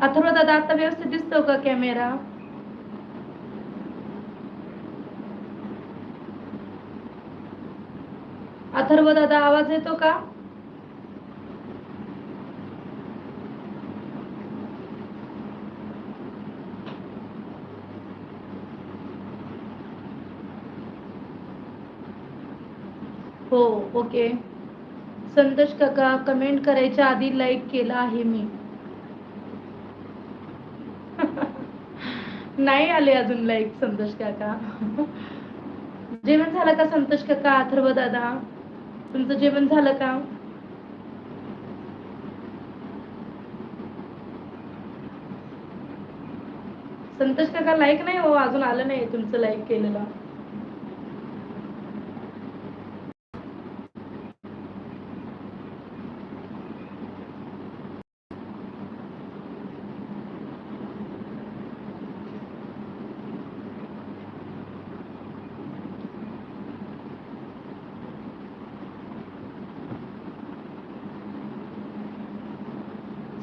अथर्व दादा आता व्यवस्थित दिसतो का कॅमेरा अथर्व दादा आवाज येतो का? हो ओके संतोष काका कमेंट करायच्या आधी लाईक केला आहे मी. नाही आले अजून लाईक संतोष काका. जेवण झालं का संतोष काका अथर्व दादा? तुमचं जेवण झालं का? संतोष काका लाईक नाही हो अजून आलं नाही तुमचं लाईक केलेलं.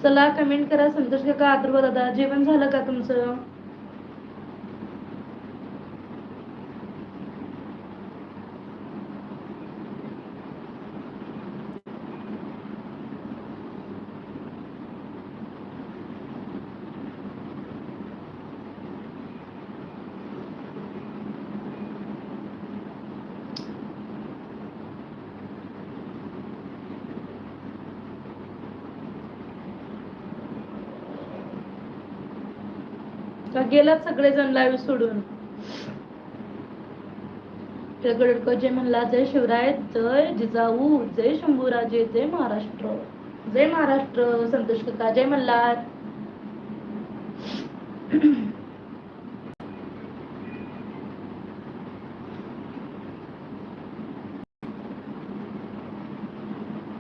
चला कमेंट करा संतोष काका अथर्व दादा. जेवण झालं का तुमचं? का गेलात सगळेजण लाईव्ह सोडून? गडक जय म्हणला जय शिवराय जय जिजाऊ जय शंभूराजे जय महाराष्ट्र जय महाराष्ट्र संतोष काका. जय मल्हार.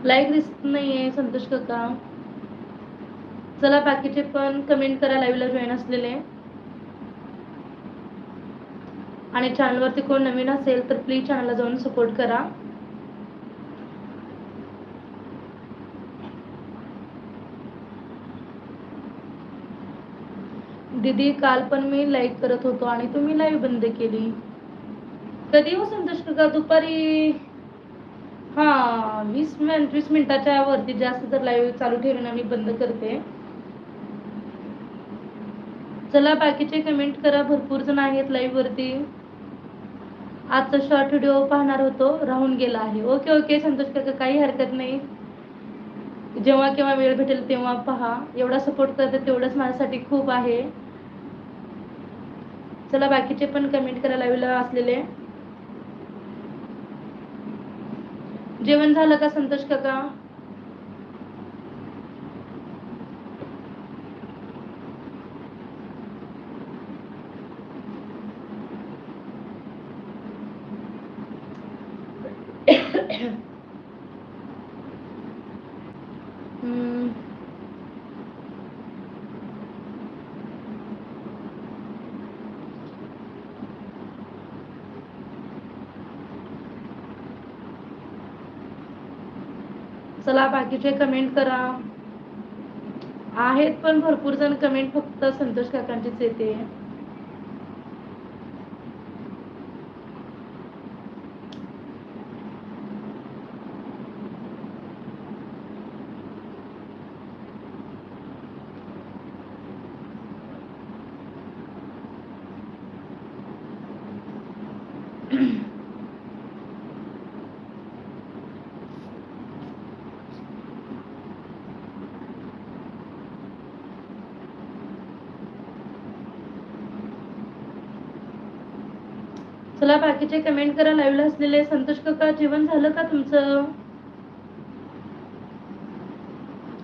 लाईक दिसत नाहीये संतोष काका. चला बाकीचे पण कमेंट करा लाईव्हला जॉईन असलेले. आणि चॅनलवरती कोण नवीन असेल तर प्लीज चॅनलला जाऊन सपोर्ट करा. दीदी काल पण मी लाईक करत होतो आणि तुम्ही लाईव्ह बंद केली. कधी हो संतोष काका दुपारी हा वीस मिनिट वीस मिनिटाच्या वरती जास्त तर लाईव्ह चालू ठेवून आम्ही बंद करते. चला बाकीचे कमेंट करा. भरपूर जण आहेत लाईव्ह वरती. आजचा शॉर्ट व्हिडिओ पाहणार होतो राहून गेला आहे. ओके ओके संतोष काका काही हरकत नाही. जेव्हा केव्हा वेळ भेटेल तेव्हा पहा. एवढा सपोर्ट करते तेवढंच माझ्यासाठी खूप आहे. चला बाकीचे पण कमेंट करायला लाईव्हला असलेले. जेवण झालं का संतोष काका? चला बाकीचे कमेंट करा. आहेत पण भरपूर जण कमेंट फक्त संतोष काकांचीच येते. चला बाकीचे कमेंट करा. लाईव्हला असलेले संतोष काका जेवण झालं का तुमचं?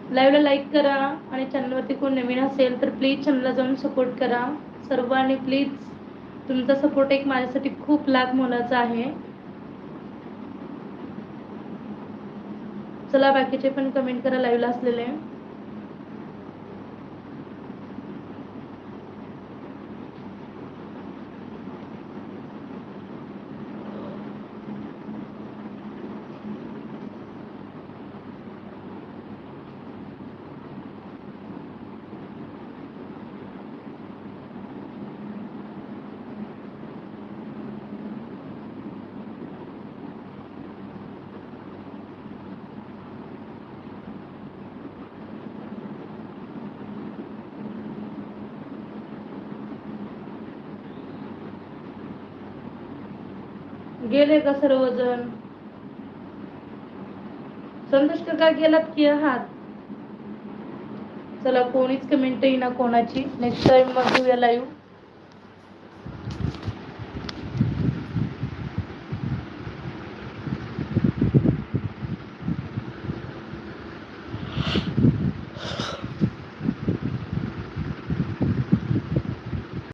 लाईव्हला लाईक करा आणि चॅनलवरती कोण नवीन असेल तर प्लीज चॅनलला जाऊन सपोर्ट करा. सर्वांनी प्लीज तुमचा सपोर्ट एक माझ्यासाठी खूप लाख मोलाचा आहे. चला बाकीचे पण कमेंट करा लाईव्हला असलेले. गेले का सर्वजण? संतोष काका गेलात की आहात? चला कोणीच कमेंट येईना कोणाची. नेक्स्ट टाइम मग घेऊया लाईव्ह